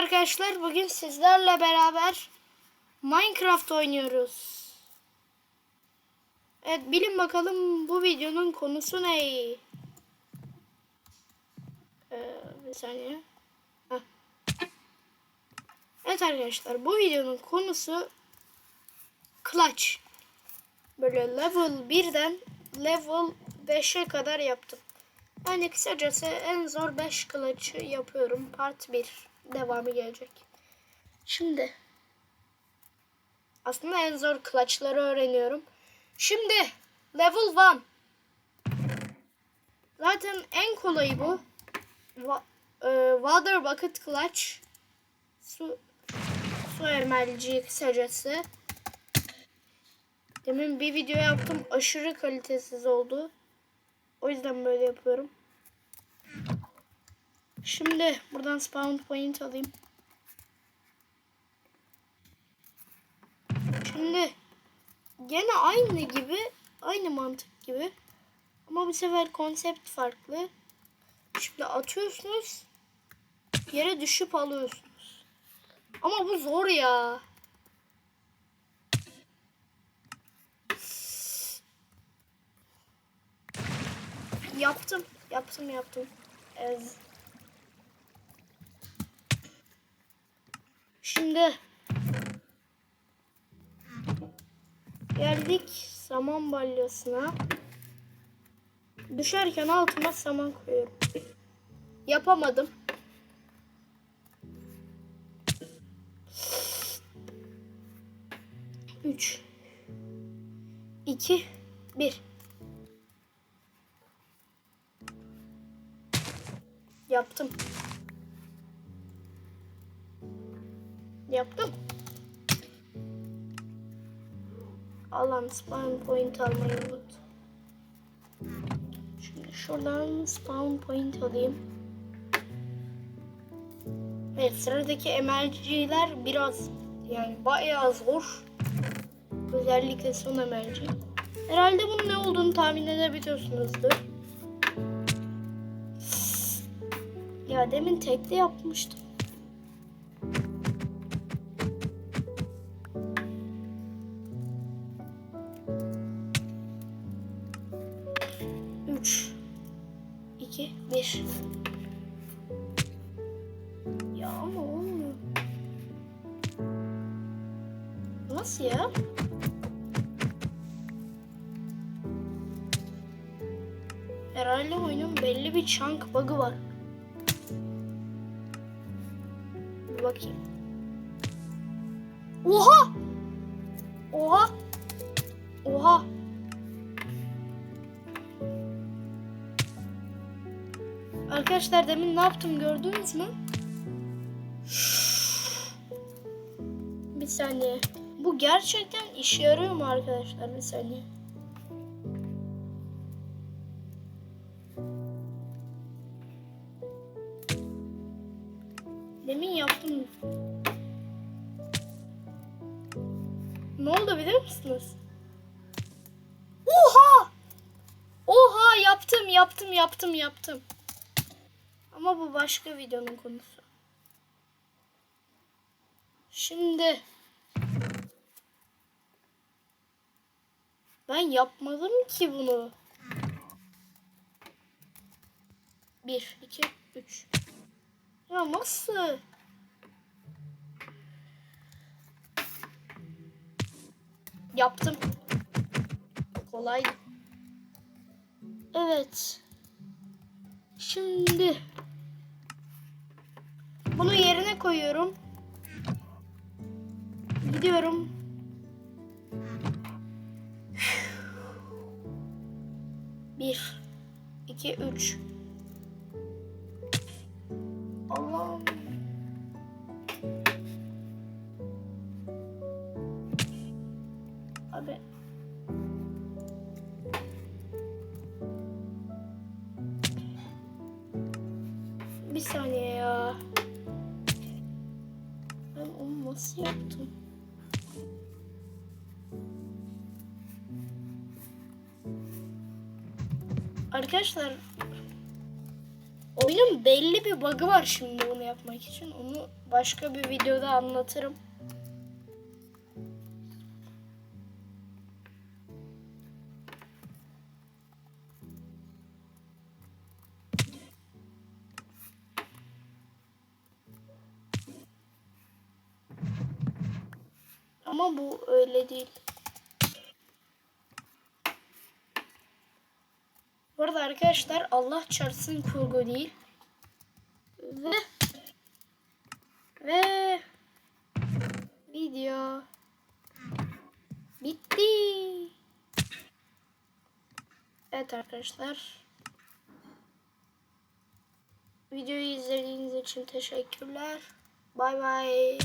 arkadaşlar bugün sizlerle beraber Minecraft oynuyoruz. Evet bilin bakalım bu videonun konusu ne? Ee, bir saniye. Heh. Evet arkadaşlar bu videonun konusu Clutch. Böyle level 1'den level 5'e kadar yaptım. Yani kısacası en zor 5 kılıcı yapıyorum. Part 1 devamı gelecek. Şimdi aslında en zor clutchları öğreniyorum. Şimdi level 1. Zaten en kolayı bu. Va- e, water bucket clutch. Su su emerciği kısacası. Demin bir video yaptım. Aşırı kalitesiz oldu. O yüzden böyle yapıyorum. Şimdi buradan spawn point alayım. Şimdi gene aynı gibi, aynı mantık gibi. Ama bu sefer konsept farklı. Şimdi atıyorsunuz. Yere düşüp alıyorsunuz. Ama bu zor ya. Yaptım. Yaptım yaptım. Ez. Şimdi geldik saman balyasına. Düşerken altıma saman koyuyorum. Yapamadım. Üç. iki, bir. Yaptım. Yaptım. Alan spawn point almayı unut. Şimdi şuradan spawn point alayım. Evet sıradaki emerciler biraz yani bayağı zor. Özellikle son emerci. Herhalde bunun ne olduğunu tahmin edebiliyorsunuzdur. Ya demin tekli yapmıştım. Bir. Ya ama olmuyor. Nasıl ya? Herhalde oyunun belli bir chunk bug'ı var. Bir bakayım. Oha! Oha! Oha! Arkadaşlar demin ne yaptım gördünüz mü? Bir saniye. Bu gerçekten işe yarıyor mu arkadaşlar? Bir saniye. Demin yaptım. Ne oldu bilir misiniz? Oha! Oha yaptım yaptım yaptım yaptım. Ama bu başka videonun konusu. Şimdi ben yapmadım ki bunu. Bir, iki, üç. Ya nasıl? Yaptım. Kolay. Evet. Şimdi bunu yerine koyuyorum. Gidiyorum. Bir, iki, üç. Allah'ım. Abi. Bir saniye ya. Ben onu nasıl yaptım? Arkadaşlar oyunun belli bir bug'ı var şimdi bunu yapmak için. Onu başka bir videoda anlatırım. Ama bu öyle değil. Bu arada arkadaşlar Allah çarpsın kurgu değil. Ve ve video bitti. Evet arkadaşlar. Videoyu izlediğiniz için teşekkürler. Bay bay.